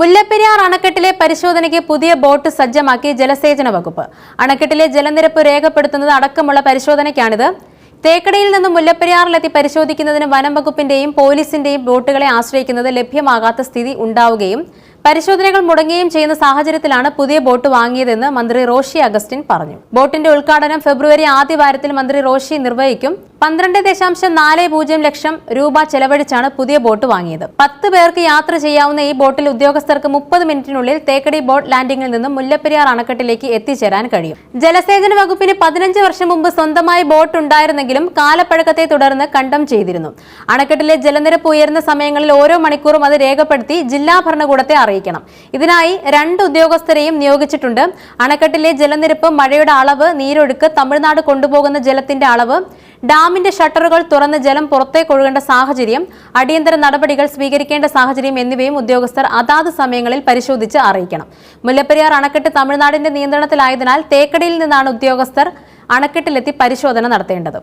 മുല്ലപ്പെരിയാർ അണക്കെട്ടിലെ പരിശോധനയ്ക്ക് പുതിയ ബോട്ട് സജ്ജമാക്കി ജലസേചന വകുപ്പ്. അണക്കെട്ടിലെ ജലനിരപ്പ് രേഖപ്പെടുത്തുന്നത് അടക്കമുള്ള പരിശോധനയ്ക്കാണിത്. തേക്കടയിൽ നിന്ന് മുല്ലപ്പെരിയാറിലെത്തി പരിശോധിക്കുന്നതിന് വനം വകുപ്പിന്റെയും പോലീസിന്റെയും ബോട്ടുകളെ ആശ്രയിക്കുന്നത് ലഭ്യമാകാത്ത സ്ഥിതി ഉണ്ടാവുകയും പരിശോധനകൾ മുടങ്ങുകയും ചെയ്യുന്ന സാഹചര്യത്തിലാണ് പുതിയ ബോട്ട് വാങ്ങിയതെന്ന് മന്ത്രി റോഷി അഗസ്റ്റിൻ പറഞ്ഞു. ബോട്ടിന്റെ ഉദ്ഘാടനം ഫെബ്രുവരി ആദ്യവാരത്തിൽ മന്ത്രി റോഷി നിർവഹിക്കും. പന്ത്രണ്ട് ദശാംശം നാല് പൂജ്യം ലക്ഷം രൂപ ചെലവഴിച്ചാണ് പുതിയ ബോട്ട് വാങ്ങിയത്. പത്ത് പേർക്ക് യാത്ര ചെയ്യാവുന്ന ഈ ബോട്ടിൽ ഉദ്യോഗസ്ഥർക്ക് മുപ്പത് മിനിറ്റിനുള്ളിൽ തേക്കടി ബോട്ട് ലാൻഡിംഗിൽ നിന്നും മുല്ലപ്പെരിയാർ അണക്കെട്ടിലേക്ക് എത്തിച്ചേരാൻ കഴിയും. ജലസേചന വകുപ്പിന് പതിനഞ്ച് വർഷം മുമ്പ് സ്വന്തമായി ബോട്ട് ഉണ്ടായിരുന്നെങ്കിലും കാലപ്പഴക്കത്തെ തുടർന്ന് കണ്ടം ചെയ്തിരുന്നു. അണക്കെട്ടിലെ ജലനിരപ്പ് ഉയരുന്ന സമയങ്ങളിൽ ഓരോ മണിക്കൂറും അത് രേഖപ്പെടുത്തി ജില്ലാ ഭരണകൂടത്തെ അറിയിക്കണം. ഇതിനായി രണ്ട് ഉദ്യോഗസ്ഥരെയും നിയോഗിച്ചിട്ടുണ്ട്. അണക്കെട്ടിലെ ജലനിരപ്പ് മഴയുടെ അളവ് നീരൊഴുക്ക് തമിഴ്നാട് കൊണ്ടുപോകുന്ന ജലത്തിന്റെ അളവ് ഡാമിന്റെ ഷട്ടറുകൾ തുറന്ന് ജലം പുറത്തേക്ക് ഒഴുകേണ്ട സാഹചര്യം അടിയന്തര നടപടികൾ സ്വീകരിക്കേണ്ട സാഹചര്യം എന്നിവയും ഉദ്യോഗസ്ഥർ അതാത് സമയങ്ങളിൽ പരിശോധിച്ച് അറിയിക്കണം. മുല്ലപ്പെരിയാർ അണക്കെട്ട് തമിഴ്നാടിന്റെ നിയന്ത്രണത്തിലായതിനാൽ തേക്കടിയിൽ നിന്നാണ് ഉദ്യോഗസ്ഥർ അണക്കെട്ടിലെത്തി പരിശോധന നടത്തേണ്ടത്.